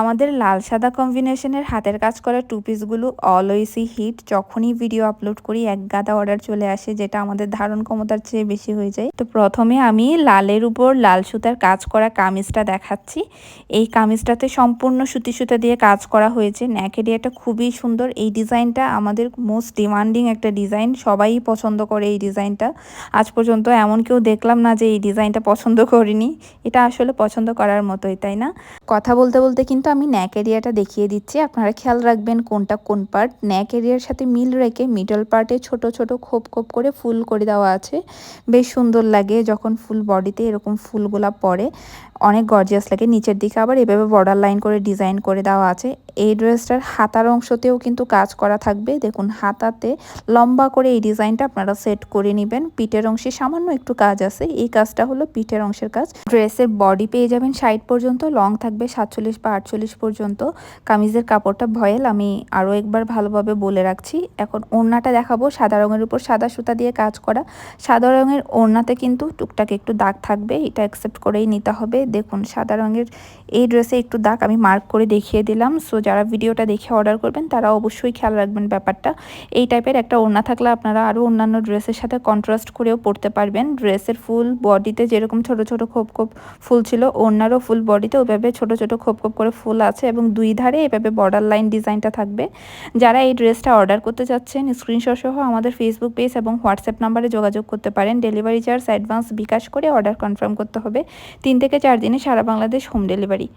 আমাদের লাল সাদা কম্বিনেশনের হাতের কাজ করা টু পিসগুলো অলওয়েসই হিট যখনই ভিডিও আপলোড করি, এক গাদা অর্ডার চলে আসে, যেটা আমাদের ধারণ ক্ষমতার চেয়ে বেশি হয়ে যায়। তো প্রথমে আমি লালের উপর লাল সুতার কাজ করা কামিজটা দেখাচ্ছি। এই কামিজটাতে সম্পূর্ণ সুতি সুতা দিয়ে কাজ করা হয়েছে। ন্যাকেডিয়াটা খুবই সুন্দর। এই ডিজাইনটা আমাদের মোস্ট ডিমান্ডিং একটা ডিজাইন। সবাই পছন্দ করে এই ডিজাইনটা। আজ পর্যন্ত এমন কেউ দেখলাম না যে এই ডিজাইনটা পছন্দ করিনি। এটা আসলে পছন্দ করার মতোই, তাই না? কথা বলতে বলতে কিন্তু আমি ন্যাক এরিয়াটা দেখিয়ে দিচ্ছি। আপনারা খেয়াল রাখবেন কোনটা কোন পার্ট ন্যাক এরিয়ার সাথে মিল রেখে মিডল পার্টে ছোট ছোট, খোপ খোপ করে ফুল করে দেওয়া আছে। বেশ সুন্দর লাগে যখন ফুল বডিতে এরকম ফুলগুলা পড়ে। অনেক গর্জিয়াস লাগে। নিচের দিকে আবার এভাবে বর্ডার লাইন করে ডিজাইন করে দেওয়া আছে। এই ড্রেসটার হাতার অংশতেও কিন্তু কাজ করা থাকবে। দেখুন, হাতাতে লম্বা করে এই ডিজাইনটা আপনারা সেট করে নেবেন। পিঠের অংশে সামান্য একটু কাজ আছে। এই কাজটা হলো পিঠের অংশের কাজ। ড্রেসের বডি পেয়ে যাবেন সাইড পর্যন্ত। লং থাকবে সাতচল্লিশ বা আটচল্লিশ পর্যন্ত। কামিজের কাপড়টা ভয়েল, আমি আরও একবার ভালোভাবে বলে রাখছি। এখন ওড়নাটা দেখাবো, সাদা রঙের উপর সাদা সুতা দিয়ে কাজ করা। সাদা রঙের ওড়নাতে কিন্তু টুকটাক একটু দাগ থাকবে, এটা অ্যাকসেপ্ট করেই নিতে হবে। দেখুন, সাদা রঙের এই ড্রেসে একটু দাগ আমি মার্ক করে দেখিয়ে দিলাম। সো যারা ভিডিওটা দেখে অর্ডার করবেন, তারা অবশ্যই খেয়াল রাখবেন ব্যাপারটা। এই টাইপের একটা ওড়না থাকলে আপনারা আরও অন্যান্য ড্রেসের সাথে কন্ট্রাস্ট করেও পরতে পারবেন। ড্রেসের ফুল বডিতে যেরকম ছোট ছোট খোপ খোপ ফুল ছিল, ওড়নারও ফুল বডিতে ওইভাবে ছোট ছোট খোপ খোপ করে ফুল আছে এবং দুই ধারে এভাবে বর্ডার লাইন ডিজাইনটা থাকবে। যারা এই ড্রেসটা অর্ডার করতে চাচ্ছেন স্ক্রিনশট সহ আমাদের ফেসবুক পেজ এবং হোয়াটসঅ্যাপ নাম্বারে যোগাযোগ করতে পারেন। ডেলিভারি চার্জ অ্যাডভান্স বিকাশ করে অর্ডার কনফার্ম করতে হবে। তিন থেকে চার দিনে সারা বাংলাদেশ হোম ডেলিভারি